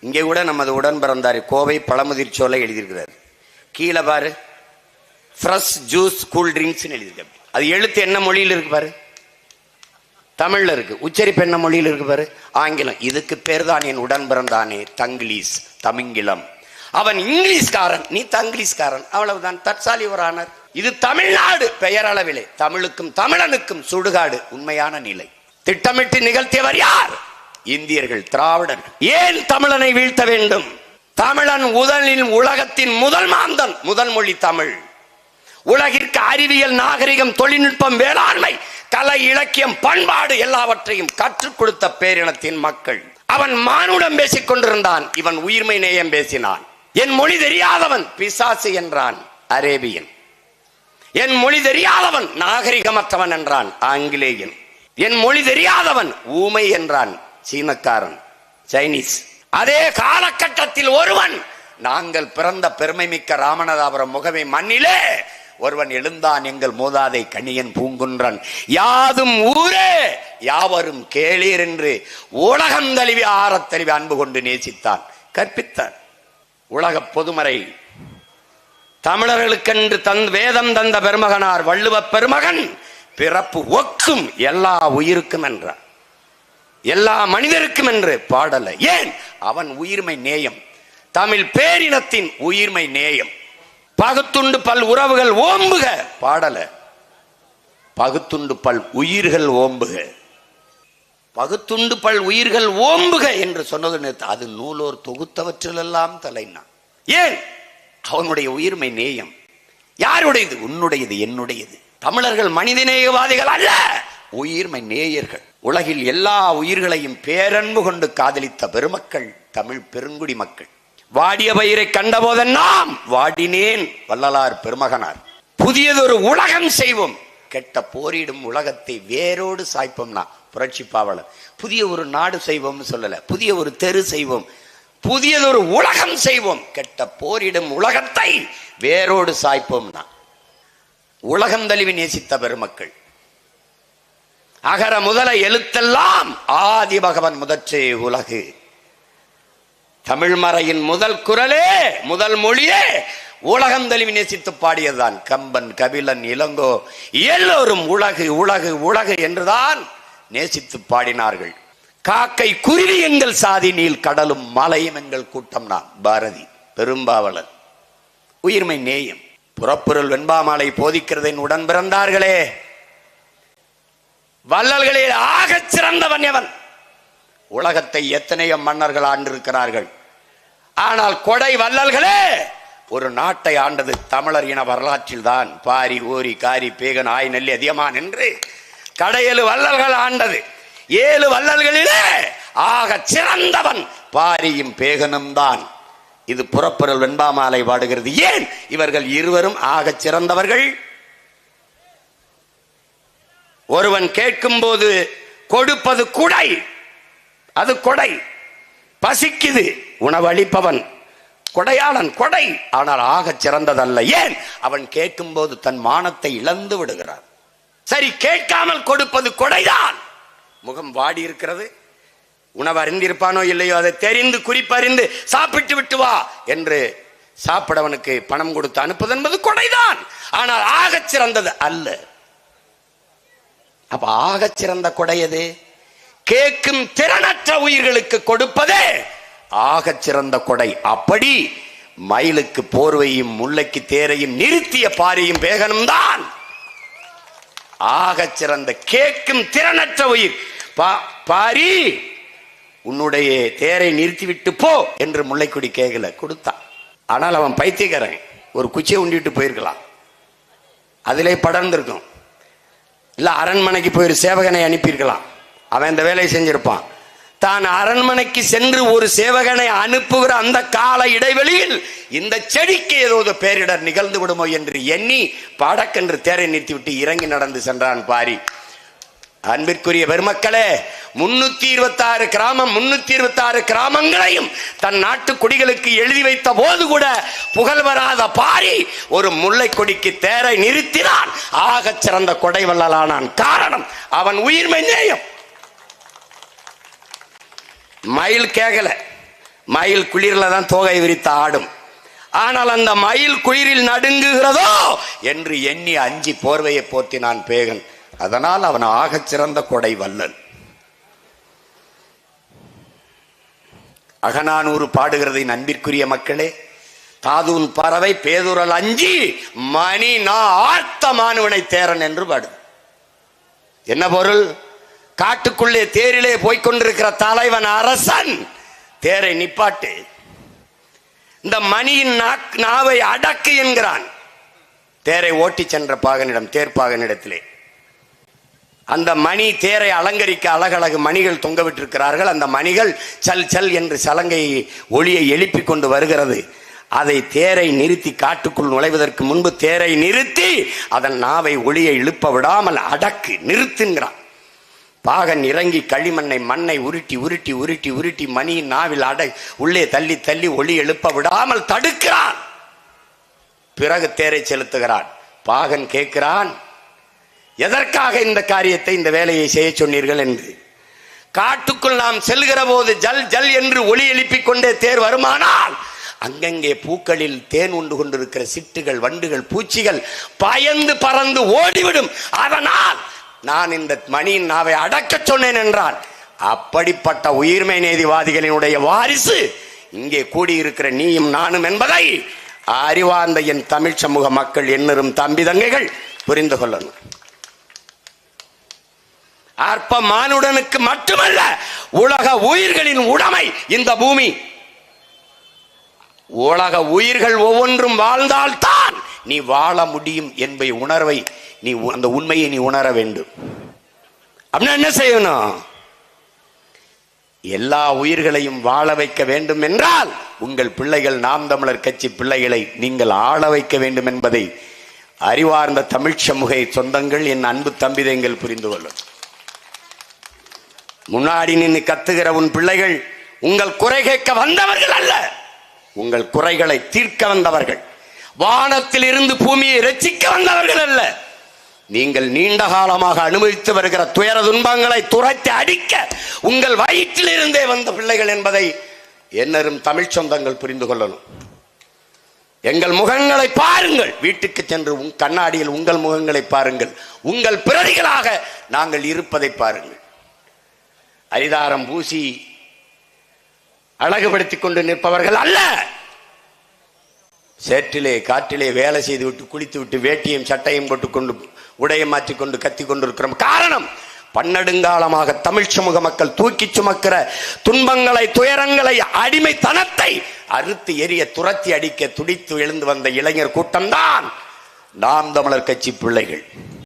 இங்கே கூட நமது உடன் பிறந்தார் கோவை பழமுதிர்ச்சோலை எழுதியிருக்கிறார். கீழே பாரு. ஃப்ரெஷ் ஜூஸ் கூல் ட்ரிங்க்ஸ் எழுதியிருக்காரு. அது எழுத்து என்ன மொழியில் இருக்கு பாரு? தமிழ்ல இருக்கு. உச்சரிப்பு என்ன மொழியில் இருக்கு பாரு? ஆங்கிலம். இதுக்கு பேர் தான் என் உடன் பிறந்தானே தங்கிலீஷ் தமிங்கிலம். அவன் இங்கிலீஷ்காரன் நீ தங்கிலீஷ்காரன். அவ்வளவுதான். தற்சாலி ஒரு ஆனர் இது தமிழ்நாடு பெயரளவிலே. தமிழுக்கும் தமிழனுக்கும் சுடுகாடு உண்மையான நிலை. திட்டமிட்டு நிகழ்த்தியவர் யார்? இந்தியர்கள் திராவிடர்கள். ஏன் தமிழனை வீழ்த்த வேண்டும்? தமிழன் முதலில் உலகத்தின் முதல் மாந்தன். முதல் மொழி தமிழ். உலகிற்கு அறிவியல் நாகரிகம் தொழில்நுட்பம் வேளாண்மை கலை இலக்கியம் பண்பாடு எல்லாவற்றையும் கற்றுக் கொடுத்த பேரினத்தின் மக்கள். அவன் மானுடம் பேசிக் கொண்டிருந்தான். இவன் உயிர்மை நேயம் பேசினான். என் மொழி தெரியாதவன் பிசாசு என்றான் அரேபியன். என் மொழி தெரியாதவன் நாகரிகமற்றவன் என்றான் ஆங்கிலேயன். என் மொழி தெரியாதவன் ஊமை என்றான் சீனக்காரன் சைனீஸ். அதே காலகட்டத்தில் ஒருவன் நாங்கள் பிறந்த பெருமை மிக்க ராமநாதபுரம் முகமை மண்ணிலே ஒருவன் எழுந்தான் எங்கள் மூதாதை கணியன் பூங்குன்றன். யாதும் ஊரே யாவரும் கேளீர் என்று உலகம் தழுவி ஆறத் தழுவி அன்பு கொண்டு நேசித்தான் கற்பித்தான். உலக பொதுமறை தமிழர்களுக்கென்று தன் வேதம் தந்த பெருமகனார் வள்ளுவ பெருமகன் பிறப்பு ஒக்கும் எல்லா உயிருக்கும் என்றார் எல்லா மனிதருக்கும் என்று பாடல. ஏன்? அவன் உயிர்மை நேயம். தமிழ் பேரினத்தின் உயிர்மை நேயம். பகுத்துண்டு பல் உறவுகள் ஓம்புக. பாடல. பகுத்துண்டு பல் உயிர்கள் ஓம்புக. பகுத்துண்டு பல் உயிர்கள் ஓம்புக என்று சொன்னது அது நூலோர் தொகுத்தவற்றிலெல்லாம் தலைனா ஏன்? அவனுடைய உயிர்மை நேயம். யாருடையது? உன்னுடையது என்னுடையது. தமிழர்கள் மனிதநேயவாதிகள் அல்ல! உயிர்மை நேயர்கள். உலகில் எல்லா உயிர்களையும் பேரன்பு கொண்டு காதலித்த பெருமக்கள் தமிழ் பெருங்குடி மக்கள். வாடிய பயிரை கண்டபோதெல்லாம் வாடினேன் வள்ளலார் பெருமகனார். புதியதொரு உலகம் செய்வோம். கெட்ட போரிடும் உலகத்தை வேரோடு சாய்ப்போம்னா புரட்சி பாவலர். புதிய ஒரு நாடு செய்வோம்னு சொல்லல. புதிய ஒரு தெரு செய்வோம். புதியதொரு உலகம் செய்வோம். கெட்ட போரிடும் உலகத்தை வேரோடு சாய்ப்போம்னா. உலகம் தழுவி நேசித்த பெருமக்கள். அகர முதல எழுத்தெல்லாம் ஆதி பகவன் முதற்றே உலகு. தமிழ் மறையின் முதல் குரலே முதல் மொழியே உலகம் தெளிவி நேசித்து பாடியதுதான். கம்பன் கபிலன் இளங்கோ எல்லோரும் உலகு உலகு உலகு என்றுதான் நேசித்து பாடினார்கள். காக்கை குருவி எங்கள் சாதி நீல் கடலும் மலையும் எங்கள் கூட்டம் நான். பாரதி பெரும்பாவலன் உயிர்மை நேயம். புறப்பொருள் வெண்பாமாலை போதிக்கிறதின் உடன் பிறந்தார்களே. வள்ளல்களில் ஆகச் சிறந்தவன் எவன்? உலகத்தை எத்தனையோ மன்னர்கள் ஆண்டிருக்கிறார்கள். ஆனால் கொடை வள்ளல்களே ஒரு நாட்டை ஆண்டது தமிழர் இன வரலாற்றில் தான் பாரி ஓரி காரி பேகன் ஆய் நெல்லி அதியமான் என்று கடையேழு வள்ளல்கள் ஆண்டது. ஏழு வள்ளல்களிலே ஆக சிறந்தவன் பாரியும் பேகனும் தான். இது புறப்பொருள் வெண்பாமாலை பாடுகிறது. ஏன்? இவர்கள் இருவரும் ஆகச் சிறந்தவர்கள். ஒருவன் கேட்கும்போது கொடுப்பது குடை. அது கொடை. பசிக்குது உணவளிப்பவன். கொடையாளன் கொடை. ஆனால் ஆகச் சிறந்ததல்ல. ஏன்? அவன் கேட்கும்போது தன் மானத்தை இழந்து விடுகிறான். சரி கேட்காமல் கொடுப்பது கொடைதான். முகம் வாடி இருக்கிறது. உணவு அறிந்திருப்பானோ இல்லையோ அதை தெரிந்து குறிப்பறிந்து சாப்பிட்டு விட்டு வா என்று சாப்பிடவனுக்கு பணம் கொடுத்து அனுப்புவது என்பது கொடைதான். ஆனால் ஆகச் சிறந்தது அல்ல. அப்ப ஆக சிறந்த கொடை எது? கேட்கும் திறனற்ற உயிர்களுக்கு கொடுப்பதே ஆகச் சிறந்த கொடை. அப்படி மயிலுக்கு போர்வையும் முல்லைக்கு தேரையும் நிறுத்திய பாரியும் வேகனும் தான். ஆகச் சிறந்த கேட்கும் திறனற்ற உயிர். பா- பாரி உன்னுடைய தேரை நிறுத்திவிட்டு போ என்று முல்லைக்குடி கேட்கல கொடுத்தான் ஆனால் அவன் பைத்தியக்காரன். ஒரு குச்சியை உண்டிட்டு போயிருக்கலாம். அதிலே படர்ந்திருக்கும். இல்லை அரண்மனைக்கு போய் ஒரு சேவகனை அனுப்பியிருக்கலாம். அவன் இந்த வேலையை செஞ்சிருப்பான். தான் அரண்மனைக்கு சென்று ஒரு சேவகனை அனுப்புகிற அந்த கால இடைவெளியில் இந்த செடிக்கு ஏதோ பேரிடர் நிகழ்ந்து விடுமோ என்று எண்ணி படக்கென்று தேரை நிறுத்திவிட்டு இறங்கி நடந்து சென்றான் பாரி. அன்பிற்குரிய பெருமக்களே முன்னூத்தி இருபத்தி ஆறு கிராமம் முன்னூத்தி இருபத்தி ஆறு கிராமங்களையும் தன் நாட்டு குடிகளுக்கு எழுதி வைத்த போது கூட புகழ் வராத பாரி ஒரு முல்லை கொடிக்கு தேரை நிறுத்தினான். ஆகச் சிறந்த கொடை வள்ளலானான் காரணம் அவன் உயிர் நேயம் மயில் கேகல. மயில் குளிரில் தான் தோகை விரித்து ஆடும். ஆனால் அந்த மயில் குளிரில் நடுங்குகிறதோ என்று எண்ணி அஞ்சி போர்வையை போர்த்தினான் பேகன். அதனால் அவன் ஆகச் சிறந்த கொடை வல்லன். அகநானூறு பாடுகிறது என் மக்களே தாதூன் பறவை பேதுரல் அஞ்சி மணி நா ஆர்த்த மாணவனை தேரன் என்று பாடு. என்ன பொருள்? காட்டுக்குள்ளே தேரிலே போய்கொண்டிருக்கிற தலைவன் அரசன் தேரை நிப்பாட்டு. இந்த மணியின் நாக்- நாவை அடக்கு என்கிறான். தேரை ஓட்டிச் சென்ற பாகனிடம் தேர்ப்பாகனிடத்திலே. அந்த மணி தேரை அலங்கரிக்க அழகழகு மணிகள் தொங்க விட்டிருக்கிறார்கள் அந்த மணிகள் சல் சல் என்று சலங்கை ஒளியை எழுப்பிக் கொண்டு வருகிறது. அதை தேரை நிறுத்தி காட்டுக்குள் நுழைவதற்கு முன்பு தேரை நிறுத்தி அதன் நாவை ஒளியை இழுப்ப விடாமல் அடக்கு நிறுத்துங்கிறான். பாகன் இறங்கி களிமண்ணை மண்ணை உருட்டி உருட்டி உருட்டி உருட்டி மணியின் நாவில் அடை உள்ளே தள்ளி தள்ளி ஒளி எழுப்ப விடாமல் தடுக்கிறான். பிறகு தேரை செலுத்துகிறான். பாகன் கேட்கிறான் எதற்காக இந்த காரியத்தை இந்த வேலையை செய்ய சொன்னீர்கள் என்று? காட்டுக்குள் நாம் செல்கிற போது ஜல் ஜல் என்று ஒளி எழுப்பிக் கொண்டே தேர் வருமானால் அங்கங்கே பூக்களில் தேன் உண்டு கொண்டிருக்கிற சிட்டுகள் வண்டுகள் பூச்சிகள் பயந்து பறந்து ஓடிவிடும். அதனால் நான் இந்த மணியின் நாவை அடக்கச் சொன்னேன் என்றான் அப்படிப்பட்ட உயிர்மை நீதிவாதிகளினுடைய வாரிசு இங்கே கூடியிருக்கிற நீயும் நானும் என்பதை அறிவார்ந்த என் தமிழ் சமூக மக்கள் என்னரும் தம்பி தங்கைகள் புரிந்து கொள்ளணும். அற்ப மானுடனுக்கு மட்டுமல்ல உலக உயிர்களின் உடைமை இந்த பூமி. உலக உயிர்கள் ஒவ்வொன்றும் வாழ்ந்தால்தான் நீ வாழ முடியும் என்பதை உணர்வை நீ உ- அந்த உண்மையை நீ உணர வேண்டும். அப்படின்னா என்ன செய்யணும்? எல்லா உயிர்களையும் வாழ வைக்க வேண்டும் என்றால் உங்கள் பிள்ளைகள் நாம் தமிழர் கட்சி பிள்ளைகளை நீங்கள் ஆள வைக்க வேண்டும் என்பதை அறிவார்ந்த தமிழ் சமூக சொந்தங்கள் என் அன்பு தம்பிதைங்கள் புரிந்து கொள்ளும் முன்னாடி நின்று கத்துகிற உன் பிள்ளைகள் உங்கள் குறை கேட்க வந்தவர்கள் அல்ல. உங்கள் குறைகளை தீர்க்க வந்தவர்கள். வானத்தில் இருந்து பூமியை ரட்சிக்க வந்தவர்கள் அல்ல. நீங்கள் நீண்ட காலமாக அனுபவித்து வருகிற துயர துன்பங்களை துரைத்து அடிக்க உங்கள் வயிற்றில் இருந்தே வந்த பிள்ளைகள் என்பதை என்னரும் தமிழ் சொந்தங்கள் புரிந்து கொள்ளணும். எங்கள் முகங்களை பாருங்கள். வீட்டுக்கு சென்று உன் கண்ணாடியில் உங்கள் முகங்களை பாருங்கள். உங்கள் பிறரிகளாக நாங்கள் இருப்பதை பாருங்கள். அரிதாரம் பூசி அழகுபடுத்திக் கொண்டு நிற்பவர்கள் அல்ல. சேற்றிலே காற்றிலே வேலை செய்து விட்டு குளித்து விட்டு வேட்டியும் சட்டையும் போட்டுக்கொண்டு உடையை மாற்றிக்கொண்டு கத்தி கொண்டிருக்கிறோம். காரணம் பன்னெடுங்காலமாக தமிழ் சமூக மக்கள் தூக்கி சுமக்கிற துன்பங்களை துயரங்களை அடிமைத்தனத்தை அறுத்து எரிய துரத்தி அடிக்க துடித்து எழுந்து வந்த இளைஞர் கூட்டம்தான் நாம் தமிழர் கட்சி பிள்ளைகள்.